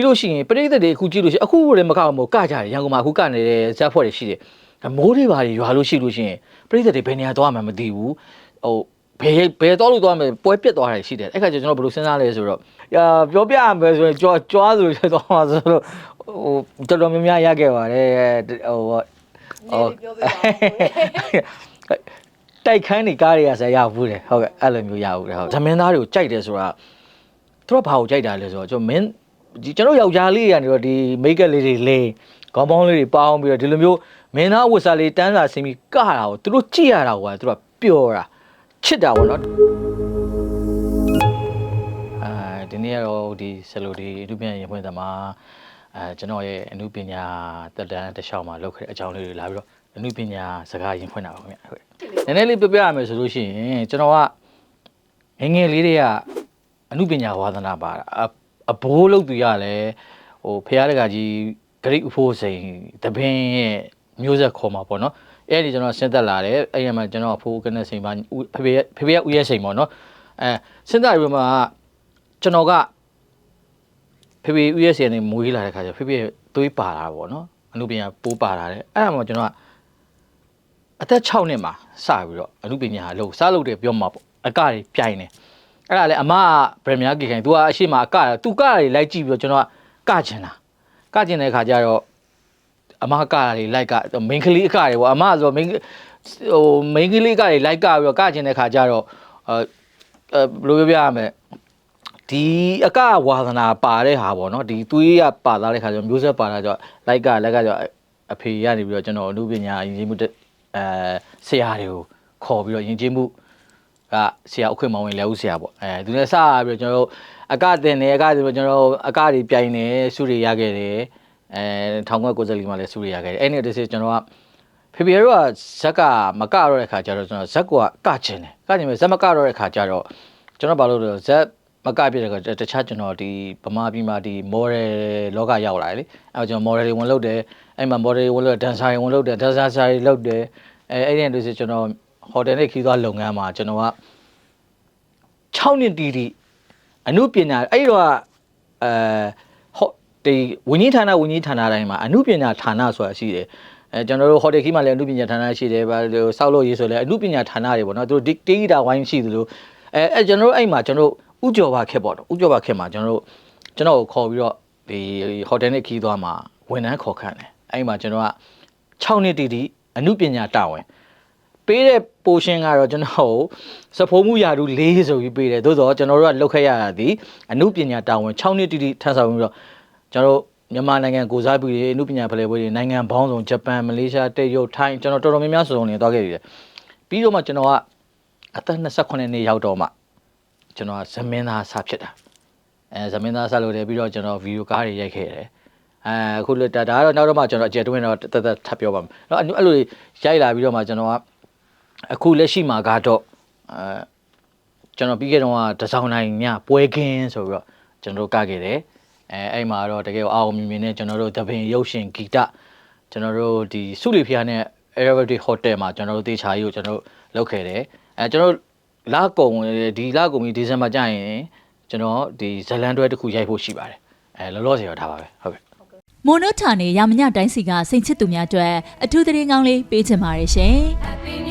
ပြီးလို့ရှိရင်ပရိသတ်တွေအခုကြည့်လို့ရှိရင်အခုလည်းမကောက်မို့ကကြတယ်ရန်ကုန်မှာအခုကနေတဲ့ဇက်ဖွဲ့တွေရှိတယ်မိုးတွေပါတွေရွာလို့ရှိလို့ရှိရင်ပရိသတ်တွေဘယ်နေရာသွားမှမသိဘူးဟိုဘယ်ဘယ်တော့လို့သွားမယ်ပွဲပြက်သွားတာရှိတယ်အဲ့ခါကျကျွန်တော်ဘယ်လိုစဉ်းစားလဲဆိုတော့အာပြောပြရမယ်ဆိုရင်ကြွားကြွားဆိုဖြစ်သွားမှာဆိုတော့ဟိုတော်တော်များများရခဲ့ပါတယ်ဟိုနေပြီးပြောပြပါဦးတိုက်ခန်းနေကားတွေကဆက်ရဘူးတယ်ဟုတ်ကဲ့အဲ့လိုမျိုးရဘူးတယ်ဟုတ်သမင်းသားတွေကိုကြိုက်တယ်ဆိုတာသူတို့ဘာကိုကြိုက်တာလဲဆိုတော့ကျွန်တော်မင်းဒီ ကျွန်တော်ယောက်ျားလေးတွေကနေတော့ဒီမိတ်ကပ်လေးတွေလိန်ခေါင်းပေါင်းလေးတွေပေါင်းပြီးတော့ဒီလိုမျိုးမင်းသားဝတ်စားလေးတန်းစာဆင်းပြီးကတာကိုသူတို့ကြည့်ရတာကွာသူတို့ကပျော်တာချစ်တာပေါ့နော်အဲဒီနေ့ကတော့ဒီဆယ်လိုဒီအမှုပညာရင်ဖွင့်သမှာအဲကျွန်တော်ရဲ့အမှုပညာတက်တန်းတစ်လျှောက်မှာလုပ်ခဲ့တဲ့အကြောင်းလေးတွေလာပြီးတော့အမှုပညာစကားရင်ဖွင့်တာပါခင်ဗျဟုတ်နည်းနည်းလေးပြပြရမယ်ဆိုလို့ရှိရင်ကျွန်တော်ကငယ်ငယ်လေးတွေကအမှုပညာဝါသနာပါတာ အအဘိုးလုပ်သူရလဲဟိုဖះတကကြီးဂရိအဖို့စိန်တပင်းရဲ့မျိုးဆက်ခေါ်မှာပေါ့နော်အဲ့ဒီကျွန်တော်ဆင်းသက်လာတယ်အဲ့ဒီမှာကျွန်တော်အဖိုးကနေစိန်ပါဖေဖေဖေဖေဦးရဲ့စိန်ပေါ့နော်အဲဆင်းသက်ပြီးမှကျွန်တော်ကဖေဖေဦးရဲ့စိန်နဲ့မွေးလာတဲ့ခါကျဖေဖေသွေးပါလာပေါ့နော်အမှုပညာပိုးပါလာတယ်အဲ့ဒါမှကျွန်တော်ကအသက်6နှစ်မှာစပြီးတော့အမှုပညာလို့စလုပ်တယ်ပြောမှာပေါ့အကတွေပြိုင်တယ် အဲ့ဒါလေအမကဗရမယာကေခိုင် तू ကအရှိမအကသူကတွေလိုက်ကြည့်ပြီးတော့ကျွန်တော်ကကချင်တာကချင်တဲ့ခါကျတော့အမကတွေလိုက်ကမိန်းကလေးအကတွေပေါ့အမဆိုမိန်းဟိုမိန်းကလေးအကတွေလိုက်ကပြီးတော့ကချင်တဲ့ခါကျတော့အဲဘယ်လိုပြောပြရမလဲဒီအကဝါသနာပါတဲ့ဟာပေါ့နော်ဒီသွေးရပါသားတဲ့ခါကျတော့မျိုးဆက်ပါတာကျတော့လိုက်ကလက်ကကျတော့အဖေရနေပြီးတော့ကျွန်တော်အမှုပညာအရင်မှုတက်အဲဆရာတွေကိုခေါ်ပြီးတော့ယဉ်ကျေးမှု ကဆရာအခွင့်မောင်ဝင်လဲဦးဆရာပေါ့အဲသူလည်းစပြီးတော့ကျွန်တော်တို့အကတင်နေအကဆိုတော့ကျွန်တော်တို့အကတွေပြိုင်နေစုတွေရခဲ့တယ်အဲ1990မှာလည်းစုတွေရခဲ့တယ်အဲ့ဒီတစ်စကျွန်တော်ကဖေဖေတို့ကဇက်ကမကတော့တဲ့ခါကျတော့ကျွန်တော်ဇက်ကကချင်တယ်ကချင်မယ်ဇက်မကတော့တဲ့ခါကျတော့ကျွန်တော်ဘာလို့လဲဇက်မကပြတဲ့ကတခြားကျွန်တော်ဒီဗမာပြည်မှာဒီ model လောကရောက်လာတယ်လေအဲကျွန်တော် model တွေဝင်လုပ်တယ်အဲ့မှာ model တွေဝင်လုပ် dancer တွေဝင်လုပ်တယ် dancer တွေလုပ်တယ်အဲအဲ့ဒီလို့ဆိုကျွန်တော် hotel နဲ့ခီးသွားလုပ်ငန်းမှာကျွန်တော်က6နှစ်တီတီအမှုပညာအဲ့တော့အဲဟောဒီဝင်းကြီးဌာနဝင်းကြီးဌာနတိုင်းမှာအမှုပညာဌာနဆိုတာရှိတယ်အဲကျွန်တော်တို့ hotel ခီးမှာလည်းအမှုပညာဌာနရှိတယ်ဗာစောက်လို့ရေးဆိုလည်းအမှုပညာဌာနတွေပေါ့နော်သူတို့ဒီတီးတာဝိုင်းရှိသလိုအဲအဲကျွန်တော်တို့အဲ့မှာကျွန်တော်တို့ဥကြော်ပါခက်ပေါ့နော်ဥကြော်ပါခက်မှာကျွန်တော်တို့ကျွန်တော်ကိုခေါ်ပြီးတော့ဒီ hotel နဲ့ခီးသွားမှာဝန်ထမ်းခေါ်ခန့်တယ်အဲ့မှာကျွန်တော်က6နှစ်တီတီအမှုပညာတာဝန် ပေးတဲ့ portion ကတော့ကျွန်တော်တို့စဖိုးမှုယာတု၄ဆိုပြီးပေးတယ်သို့တော့ကျွန်တော်တို့ကလုပ်ခဲ့ရတာဒီအမှုပညာတာဝန်6နှစ်တိတိထပ်ဆောင်ပြီးတော့ကျွန်တော်တို့မြန်မာနိုင်ငံကိုစားပြီးအမှုပညာဖလှယ်ပွဲတွေနိုင်ငံပေါင်းစုံဂျပန်မလေးရှားတရုတ်ထိုင်းကျွန်တော်တော်တော်များများစုံနေသွားခဲ့ရတယ်ပြီးတော့မှကျွန်တော်ကအသက်28နှစ်ရောက်တော့မှကျွန်တော်ကဇမင်းသားစဖြစ်တာအဲဇမင်းသားစလုပ်တယ်ပြီးတော့ကျွန်တော်ဗီဒီယိုကားတွေရိုက်ခဲ့တယ်အဲအခုလွတ်တာဒါကတော့နောက်တော့မှကျွန်တော်အကျယ်တွင်းတော့တသက်ထပ်ပြောပါမယ်အဲ့တော့အဲ့လိုရိုက်လာပြီးတော့မှကျွန်တော်က အခုလက်ရှိမှာကတော့အဲကျွန်တော်ပြီးခဲ့တော့ကတစောင်းနိုင်ညပွဲခင်းဆိုပြီးတော့ကျွန်တော်တို့ကခဲ့တယ်အဲအဲ့မှာတော့တကယ်ကိုအောင်မြင်မြင်နဲ့ကျွန်တော်တို့သပင်ရုပ်ရှင်ဂီတကျွန်တော်တို့ဒီစုလီဖျားနဲ့ Aerobic Hotel မှာကျွန်တော်တို့တေချာကြီးကိုကျွန်တော်တို့လုပ်ခဲ့တယ်အဲကျွန်တော်လာကုံဒီလာကုံပြီးဒီဇင်ဘာကျရင်ကျွန်တော်ဒီဇလန်တွဲတစ်ခုရိုက်ဖို့ရှိပါတယ်အဲလောလောဆယ်တော့ဒါပါပဲဟုတ်ကဲ့မိုနိုထာနေရမညတိုင်းစီကစိန်ချစ်သူများအတွက်အထူးသတင်းကောင်းလေးပေးချင်ပါတယ်ရှင်။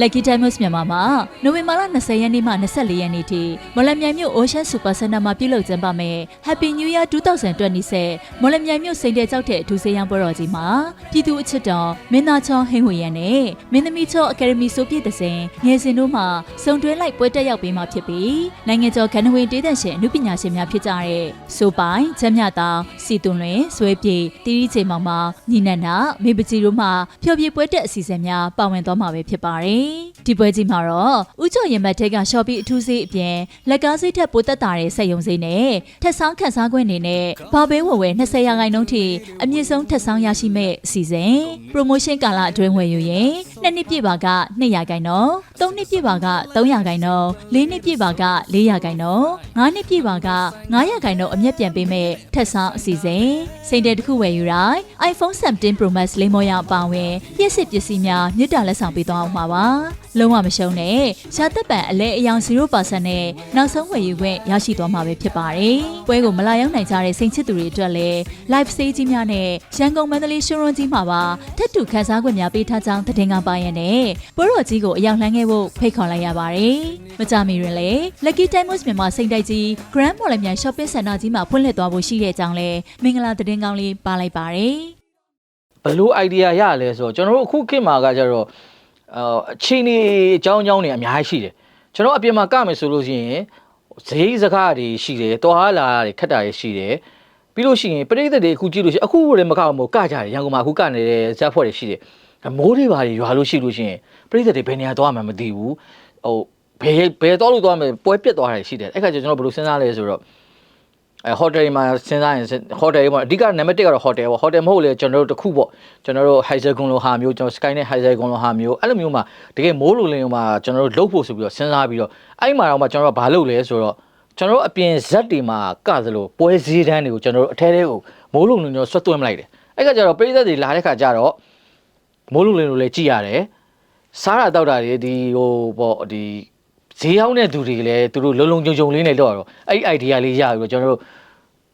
Lucky Diamonds မြန်မာမှာနိုဝင်ဘာလ20ရက်နေ့မှ24ရက်နေ့ထိမော်လမြိုင်မြို့ Ocean Super Center မှာပြုလုပ်ကျင်းပမယ် Happy New Year 2020မော်လမြိုင်မြို့စိန်တဲ့ကြောက်တဲ့အထူးဆေးရန်ပွဲတော်ကြီးမှာပြည်သူအချစ်တော်မင်းသားချောဟင်းဝေရန်နဲ့မင်းသမီးချောအကယ်ဒမီဆိုပြည့်တဲ့စဉ်ငယ်စဉ်တို့မှစုံတွဲလိုက်ပွဲတက်ရောက်ပေးမှာဖြစ်ပြီးနိုင်ငံကျော်ခန္ဓဝင်တေးသက်ရှင်အမှုပညာရှင်များဖြစ်ကြတဲ့ဆိုပိုင်ချမ်းမြတောင်စီတွန်လွင်ဆွဲပြေတီရီချိန်မောင်မောင်ညီနန္ဒမေပကြီးတို့မှဖျော်ဖြေပွဲတက်အစီအစဉ်များပါဝင်သွားမှာပဲဖြစ်ပါတယ်ဒီပွဲကြီးမှာတော့ဥကျော်ရင်မတ်ထက်ကရှော့ပီအထူးစေးအပြင်လက်ကားစိတ်ထက်ပိုတက်တာတဲ့ဆက်ယုံစေးနဲ့ထက်ဆောင်ခန်းစားခွင့်အနေနဲ့ဘာဘေးဝယ်ဝယ်20ရာခိုင်နှုန်းထိအမြင့်ဆုံးထက်ဆောင်ရရှိမဲ့အစီအစဉ် promotion ကာလအတွင်းဝယ်ယူရင်2နှစ်ပြည့်ပါက2ရာခိုင်နှုန်း3နှစ်ပြည့်ပါက3ရာခိုင်နှုန်း4နှစ်ပြည့်ပါက4ရာခိုင်နှုန်း5နှစ်ပြည့်ပါက9ရာခိုင်နှုန်းအမျက်ပြန်ပေးမဲ့ထက်ဆောင်အစီအစဉ်စိန်တဲ့တစ်ခုဝယ်ယူတိုင်း iPhone 17 Pro Max လိမ်မောရအပါအဝင်ပြည့်စစ်ပစ္စည်းများမြစ်တာလက်ဆောင်ပေးသွားအောင်ပါပါလုံးဝမရှုံးနဲ့ရှားသက်ပံအလဲအယောင်0%နဲ့နောက်ဆုံးဝယ်ယူခွင့်ရရှိသွားမှာပဲဖြစ်ပါတယ်ပွဲကိုမလာရောက်နိုင်ကြတဲ့စိန်ချစ်သူတွေအတွက်လည်း live stage ကြီးများနဲ့ရန်ကုန်မန္တလေးရှိုးရွံကြီးမှာပါထက်တူခန်းစားခွင့်များပေးထားကြောင်းသတင်းကပါရတဲ့ပွဲတော်ကြီးကိုအရောက်လှမ်းခဲ့ဖို့ဖိတ်ခေါ်လိုက်ရပါတယ်မကြမီတွင်လည်း Lucky Diamonds မြန်မာစိန်တိုက်ကြီး Grand Mall မြန် shopping center ကြီးမှာဖွင့်လှစ်သွားဖို့ရှိတဲ့အကြောင်းလည်းမင်္ဂလာသတင်းကောင်းလေးပါလိုက်ပါတယ်ဘလို့ idea ရလဲဆိုတော့ကျွန်တော်တို့အခုခေတ်မှာကကြတော့ အာအချင်းကြီးအကြောင်းအကြောင်းတွေအများကြီးရှိတယ်ကျွန်တော်အပြင်မှာကမယ်ဆိုလို့ရှိရင်ဈေးစကားတွေရှိတယ်တွာလာတွေခက်တာတွေရှိတယ်ပြီးလို့ရှိရင်ပရိသတ်တွေအခုကြည့်လို့ရှိရင်အခုလည်းမကောက်မို့ကကြတယ်ရန်ကုန်မှာအခုကနေတဲ့ဇက်ဖွဲ့တွေရှိတယ်မိုးတွေပါတွေရွာလို့ရှိလို့ရှိရင်ပရိသတ်တွေဘယ်နေရာသွားမှမသိဘူးဟိုဘယ်ဘယ်သွားလို့သွားမယ်ပွဲပြက်သွားတာရှိတယ်အဲ့ခါကျကျွန်တော်ဘယ်လိုစဉ်းစားလဲဆိုတော့ အဲဟိုတယ်မှာစဉ်းစားရင်ဟိုတယ်ပေါ့အဓိကနံပါတ်1ကတော့ဟိုတယ်ပေါ့ဟိုတယ်မဟုတ်လေကျွန်တော်တို့တစ်ခုပေါ့ကျွန်တော်တို့ Hyagon လိုဟာမျိုးကျွန်တော် Sky နဲ့ Hyagon လိုဟာမျိုးအဲ့လိုမျိုးမှာတကယ်မိုးလိုလင်းမှာကျွန်တော်တို့လှုပ်ဖို့ဆိုပြီးတော့စဉ်းစားပြီးတော့အဲ့မှာတော့မှကျွန်တော်တို့ဘာလုပ်လဲဆိုတော့ကျွန်တော်တို့အပြင်ဇက်တွေမှာကသလိုပွဲစည်းတန်းတွေကိုကျွန်တော်တို့အထဲထဲကိုမိုးလုံလုံကျွန်တော်ဆွတ်သွင်းမလိုက်တယ်အဲ့ကကြတော့ပြည်သက်တွေလာတဲ့ခါကျတော့မိုးလုံလုံလိုလည်းကြည်ရတယ်စားတာတောက်တာတွေဒီဟိုပေါ့ဒီ ဈေးရောက်တဲ့သူတွေလည်းသူတို့လုံလုံကြုံကြုံလေးနဲ့တော့တော့အဲ့ idea လေးရပြီးတော့ကျွန်တော်တို့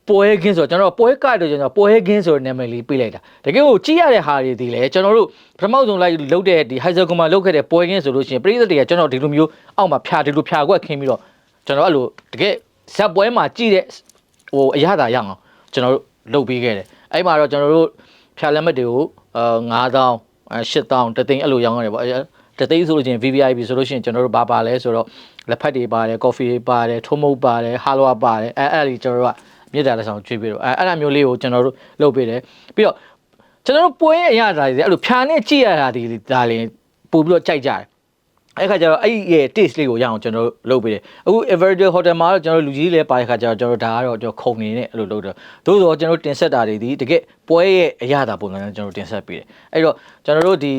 ပွဲကင်းဆိုတော့ကျွန်တော်ပွဲကတော့ကျွန်တော်ပွဲကင်းဆိုတဲ့နာမည်လေးပေးလိုက်တာတကယ်ကိုကြည့်ရတဲ့ဟာတွေဒီလေကျွန်တော်တို့ပထမဆုံးလိုက်လုတ်တဲ့ဒီ Heiser ကွန်မာလုတ်ခဲ့တဲ့ပွဲကင်းဆိုလို့ရှိရင်ပရိသတ်တွေကကျွန်တော်ဒီလိုမျိုးအောက်မှာဖြာဒီလိုဖြာကွက်ခင်းပြီးတော့ကျွန်တော်အဲ့လိုတကယ်ဇက်ပွဲမှာကြည့်တဲ့ဟိုအရသာရအောင်ကျွန်တော်တို့လုတ်ပေးခဲ့တယ်အဲ့မှာတော့ကျွန်တော်တို့ဖြာလက်မှတ်တွေကိုအဲ9000 8000တသိန်းအဲ့လိုရောင်းရတယ်ပေါ့ တသိန်းဆိုလို့ရှိရင် VVIP ဆိုလို့ရှိရင်ကျွန်တော်တို့ဘာပါလဲဆိုတော့လက်ဖက်တွေပါတယ်ကော်ဖီတွေပါတယ်ထုံးမုတ်ပါတယ်ဟာလွာပါတယ်အဲအဲ့ဒီကျွန်တော်တို့ကမြေတားလက်ဆောင်ကျွေးပြီးတော့အဲအဲ့ဒါမျိုးလေးကိုကျွန်တော်တို့လုပ်ပေးတယ်ပြီးတော့ကျွန်တော်တို့ပွဲအရတာတွေအဲ့လိုဖြာနဲ့ကြည့်ရတာဒီဒါလေးပို့ပြီးတော့ကြိုက်ကြတယ် အဲ့ခါကျတော့အဲ့ရဲ့ taste လေးကိုရအောင်ကျွန်တော်တို့လုပ်ပေးတယ်အခု Everday Hotel မှာတော့ကျွန်တော်တို့လူကြီးလေးပါတဲ့ခါကျတော့ကျွန်တော်ဒါကတော့ကျွန်တော်ခုံနေနဲ့အဲ့လိုလုပ်တော့သို့တော့ကျွန်တော်တို့တင်ဆက်တာတွေဒီတကယ်ပွဲရဲ့အရတာပုံစံနဲ့ကျွန်တော်တို့တင်ဆက်ပေးတယ်အဲ့တော့ကျွန်တော်တို့ဒီ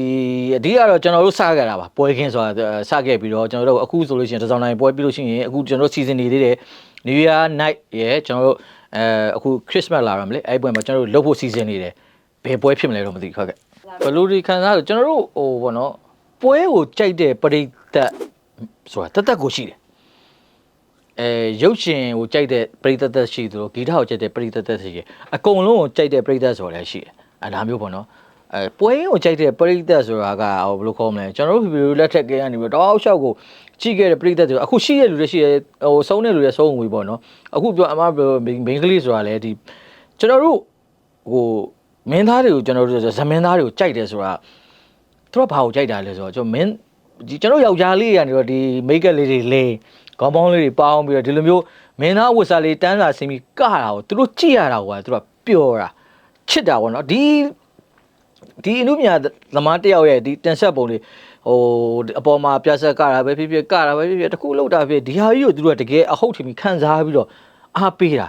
အဓိကတော့ကျွန်တော်တို့စခဲ့တာပါပွဲခင်းဆိုတာစခဲ့ပြီးတော့ကျွန်တော်တို့အခုဆိုလို့ရှိရင်တစ်စောင်းတိုင်းပွဲပြီးလို့ရှိရင်အခုကျွန်တော်တို့ season နေသေးတယ် New Year night ရဲ့ကျွန်တော်တို့အဲအခု Christmas လာရမလဲအဲ့ပွဲမှာကျွန်တော်တို့လုပ်ဖို့စီစဉ်နေတယ်ဘယ်ပွဲဖြစ်မလဲတော့မသိဘူးဟုတ်ကဲ့ဘလူဒီခံစားလို့ကျွန်တော်တို့ဟိုဘောနော် ပွဲကိုကြိုက်တဲ့ပရိသတ်ဆိုတာတသက်ကိုရှိတယ်အဲရုပ်ရှင်ကိုကြိုက်တဲ့ပရိသတ်သက်ရှိသလိုဂီတကိုကြိုက်တဲ့ပရိသတ်သက်ရှိတယ်အကုန်လုံးကိုကြိုက်တဲ့ပရိသတ်ဆိုတာလည်းရှိတယ်အဲဒါမျိုးပေါ့နော်အဲပွဲကိုကြိုက်တဲ့ပရိသတ်ဆိုတာကဟိုဘယ်လိုခေါ်မလဲကျွန်တော်တို့ဗီဒီယိုလက်ထက်ကကနေပြီးတော့တောက်လျှောက်ကိုကြည့်ခဲ့တဲ့ပရိသတ်တွေအခုရှိတဲ့လူတွေရှိတယ်ဟိုဆုံးတဲ့လူတွေဆုံးဝင်ပေါ့နော်အခုပြောအမပြောမင်းကလေးဆိုတာလည်းဒီကျွန်တော်တို့ဟိုမင်းသားတွေကိုကျွန်တော်တို့ဇမင်းသားတွေကိုကြိုက်တယ်ဆိုတာ သူတို့ဘာကိုကြိုက်တာလဲဆိုတော့ကျွန်တော်မင်းဒီကျွန်တော်ယောက်ျားလေးကနေတော့ဒီမိတ်ကပ်လေးတွေလိန်ခေါင်းပေါင်းလေးတွေပေါင်းပြီးတော့ဒီလိုမျိုးမင်းသားဝတ်စားလေးတန်းစာဆင်းပြီးကတာကိုသူတို့ကြည့်ရတာကိုကသူတို့ကပျော်တာချစ်တာပေါ့နော်ဒီဒီအမှုမြာသမားတယောက်ရဲ့ဒီတင်ဆက်ပုံလေးဟိုအပေါ်မှာပြဆက်ကတာပဲဖြစ်ဖြစ်ကတာပဲဖြစ်ဖြစ်တခုလောက်တာဖြစ်ဒီဟာကြီးကိုသူတို့ကတကယ်အဟုတ်ထင်ပြီးခံစားပြီးတော့အားပေးတာ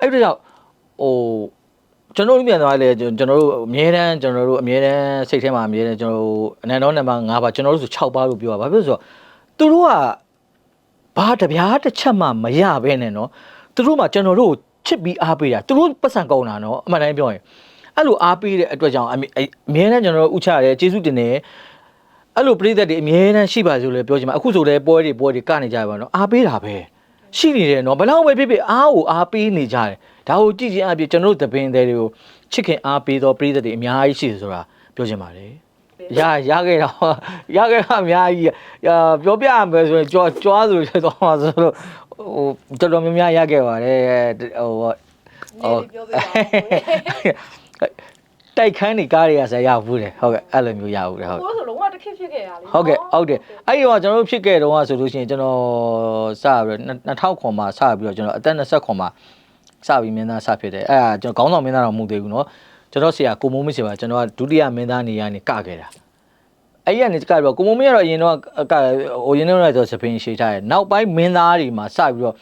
အဲ့ဒါကြောင့်ဟို ကျွန်တော်တို့ပြန်သွားလဲကျွန်တော်တို့အမြဲတမ်းကျွန်တော်တို့အမြဲတမ်းစိတ်ထဲမှာအမြဲတမ်းကျွန်တော်တို့အနန္တောနံပါတ်5ပါကျွန်တော်တို့ဆို6ပါလို့ပြောတာဘာဖြစ်လို့ဆိုတော့သူတို့ကဘာတပြားတစ်ချက်မှမရဘဲနဲ့နော်သူတို့မှကျွန်တော်တို့ကိုချစ်ပြီးအားပေးတာသူတို့ပတ်စံကောင်းတာနော်အမှန်တိုင်းပြောရင်အဲ့လိုအားပေးတဲ့အတွက်ကြောင့်အမြဲအမြဲတမ်းကျွန်တော်တို့ဥချရတယ်ကျေးဇူးတင်တယ်အဲ့လိုပြိသက်တွေအမြဲတမ်းရှိပါစို့လဲပြောချင်မှာအခုဆိုလဲပွဲတွေပွဲတွေကနေကြပါတော့အားပေးတာပဲရှိနေတယ်နော်ဘယ်လောက်ပဲဖြစ်ဖြစ်အားကိုအားပေးနေကြတယ် ဒါကိုကြည့်ချင်းအပြည့်ကျွန်တော်တို့သပင်တွေကိုချစ်ခင်အားပေးသောပြိသက်တွေအများကြီးရှိတယ်ဆိုတာပြောချင်ပါတယ်ရရခဲ့တော့ရခဲ့တာအများကြီးရပြောပြရမယ်ဆိုရင်ကြွားကြွားဆိုရတော့မှာဆိုတော့ဟိုတော်တော်များများရခဲ့ပါတယ်ဟိုနေပြီးပြောပြပါဦးတိုက်ခန်းနေကားတွေကဆက်ရဘူးတယ်ဟုတ်ကဲ့အဲ့လိုမျိုးရဘူးတယ်ဟုတ်ကိုယ်ဆိုလုံးဝတစ်ခေတ်ဖြစ်ခဲ့ရလေဟုတ်ကဲ့ဟုတ်တယ်အဲ့ဒီတော့ကျွန်တော်တို့ဖြစ်ခဲ့တော့ဆိုလို့ရှိရင်ကျွန်တော်စပြီးတော့2000ခွန်မှာစပြီးတော့ကျွန်တော်အသက်20ခွန်မှာ စပြီးမင်းသားစဖြစ်တယ်အဲ့ဒါကျွန်တော်ခေါင်းဆောင်မင်းသားတော့မဟုတ်သေးဘူးเนาะကျွန်တော်ဆရာကိုမိုးမင်းဆရာကျွန်တော်ကဒုတိယမင်းသားနေရာနေကခဲ့တာအဲ့ဒီကနေကပြီးတော့ကိုမိုးမင်းကတော့အရင်တော့ကဟိုရင်းနေတော့ဆိုစပင်းရှေထားတယ်နောက်ပိုင်းမင်းသားတွေမှာစပြီးတော့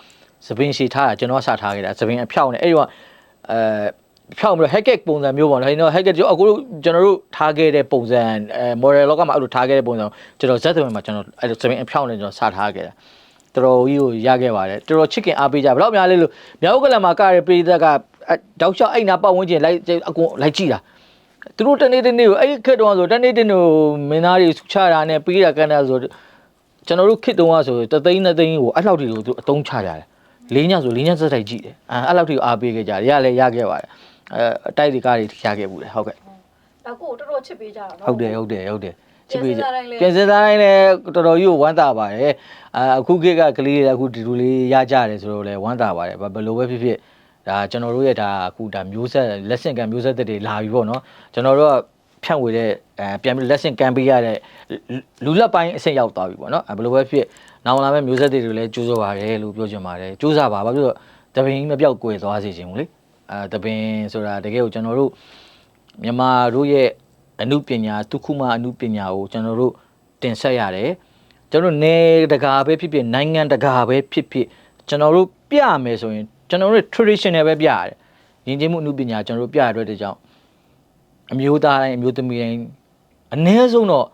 စပင်းရှေထားတာကျွန်တော်စထားခဲ့တာစပင်းအဖြောက်နေအဲ့ဒီတော့အဲ ဖြောင်းပြီးတော့ hacket ပုံစံမျိုးပေါ့နော်။ဒါကျွန်တော် hacket ကျွန်တော်အခုကျွန်တော်တို့ထားခဲ့တဲ့ပုံစံအဲ model လောကမှာအဲ့လိုထားခဲ့တဲ့ပုံစံကိုကျွန်တော်ဇက်သွင်းမှာကျွန်တော်အဲ့လိုစပင်းအဖြောင်းနဲ့ကျွန်တော်စထားခဲ့တာ။ တော်တော်ကြီးကိုရခဲ့ပါတယ်။တော်တော်ချစ်ခင်အားပေးကြဘယ်တော့များလဲလို့မြောက်ကလန်မှာကရပြည်သက်ကတောက်လျှောက်အိမ်နာပတ်ဝန်းကျင်လိုက်အကုန်လိုက်ကြည့်တာ။သူတို့တနေ့တနေ့ကိုအဲ့ဒီခက်တုန်းကဆိုတနေ့တနေ့ကိုမင်းသားတွေစုချတာနဲ့ပြီးတာကန်တာဆိုကျွန်တော်တို့ခစ်တုန်းကဆိုတသိန်းနှစ်သိန်းကိုအဲ့လောက်ထိကိုသူအတုံးချကြတယ်။လေးညဆိုလေးညစက်တိုက်ကြည့်တယ်။အဲအဲ့လောက်ထိကိုအားပေးခဲ့ကြတယ်။ရလည်းရခဲ့ပါတယ်။အဲအတိုက်ဒီကားတွေရခဲ့ဘူးလေဟုတ်ကဲ့ဒါကိုတော်တော်ချစ်ပေးကြတာနော်ဟုတ်တယ်ဟုတ်တယ်ဟုတ်တယ် ချစ်ပေးကြပြန်ပြန်စစင်င်စားစားတိုင်းတိုင်းလဲလည်းတော်တော်ကြီးကိုဝမ်းသာပါတယ်အာအခုခေတ်ကကလေးတွေအခုဒီလိုလေးရကြတယ်ဆိုတော့လည်းဝမ်းသာပါတယ်ဘယ်လိုပဲဖြစ်ဖြစ်ဒါကျွန်တော်တို့ရဲ့ဒါအခုဒါမျိုးဆက်လက်ဆင့်ကံမျိုးဆက်တွေလာပြီပေါ့နော်ကျွန်တော်တို့ကဖြန့်ဝေတဲ့အဲပြန်ပြီးလက်ဆင့်ကံပေးရတဲ့လူလက်ပိုင်းအဆင့်ရောက်သွားပြီပေါ့နော်ဘယ်လိုပဲဖြစ်နောက်လာမယ့်မျိုးဆက်တွေလည်းကြိုးစားပါတယ်လို့ပြောချင်ပါတယ်ကြိုးစားပါဘာဖြစ်လို့တပင်းမပြောက်ကွယ်သွားစေချင်ဘူးလေအဲတပင်းဆိုတာတကယ်ကိုကျွန်တော်တို့မြန်မာတို့ရဲ့ အမှုပညာဒုက္ခမအမှုပညာကိုကျွန်တော်တို့တင်ဆက်ရတယ်ကျွန်တော်တို့နေတကာပဲဖြစ်ဖြစ်နိုင်ငံတကာပဲဖြစ်ဖြစ်ကျွန်တော်တို့ပြမယ်ဆိုရင်ကျွန်တော်တို့ traditional ပဲပြရတယ်ယဉ်ကျေးမှုအမှုပညာကျွန်တော်တို့ပြရတဲ့ကြောင့်အမျိုးသားတိုင်းအမျိုးသမီးတိုင်းအ ਨੇ ဆုံးတော့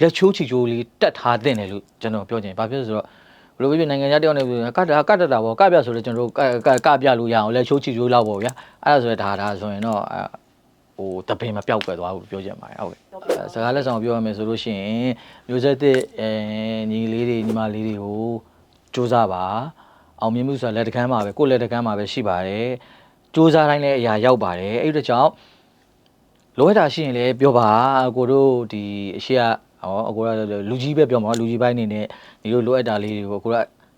လက်ချိုးချီချိုးလေးတက်ထားတဲ့တယ်လို့ကျွန်တော်ပြောချင်ဘာဖြစ်လို့ဆိုတော့ဘယ်လိုပဲဖြစ်နိုင်ငံခြားတယောက်နဲ့ဆိုရင်ကတ်တာကတ်တတာပေါ့ကပြဆိုတော့ကျွန်တော်တို့ကကပြလို့ရအောင်လက်ချိုးချီချိုးလောက်ပေါ့ဗျာအဲ့ဒါဆိုရင်ဒါဒါဆိုရင်တော့အဲ ဟိုတပင်မပြောက်ကွယ်သွားဘူးပြောချင်ပါတယ်ဟုတ်ကဲ့အဲစကားလက်ဆောင်ပြောရမယ်ဆိုလို့ရှိရင်မျိုးဆက်တဲ့အဲညီလေးတွေညီမလေးတွေကိုစူးစမ်းပါအောင်မြင်မှုဆိုတာလက်တကမ်းမှာပဲကိုယ့်လက်တကမ်းမှာပဲရှိပါတယ်စူးစမ်းတိုင်းလည်းအရာရောက်ပါတယ်အဲ့ဒီတော့ကြောင့်လိုအပ်တာရှိရင်လည်းပြောပါအကိုတို့ဒီအရှိကဟောအကိုကလူကြီးပဲပြောမှာလူကြီးပိုင်းအနေနဲ့ဒီလိုလိုအပ်တာလေးတွေကိုအကိုက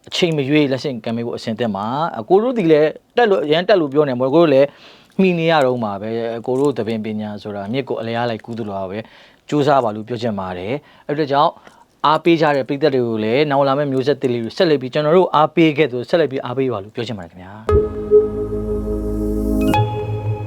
အချိန်မရွေးလက်ဆင့်ကမ်းပေးဖို့အဆင်သင့်ပါအကိုတို့ဒီလည်းတက်လို့ရန်တက်လို့ပြောနေမှာကိုတို့လည်း မှီနေရတော့မှာပဲအကိုတို့သပင်ပညာဆိုတာမြစ်ကိုအလျားလိုက်ကူးသလိုပါပဲစူးစမ်းပါလို့ပြောချင်ပါတယ်အဲ့ဒါကြောင့်အားပေးကြတဲ့ပြည်သက်တွေကိုလည်းနောက်လာမယ့်မျိုးဆက်တွေလေးတွေဆက်လက်ပြီးကျွန်တော်တို့အားပေးခဲ့သူဆက်လက်ပြီးအားပေးပါလို့ပြောချင်ပါတယ်ခင်ဗျာ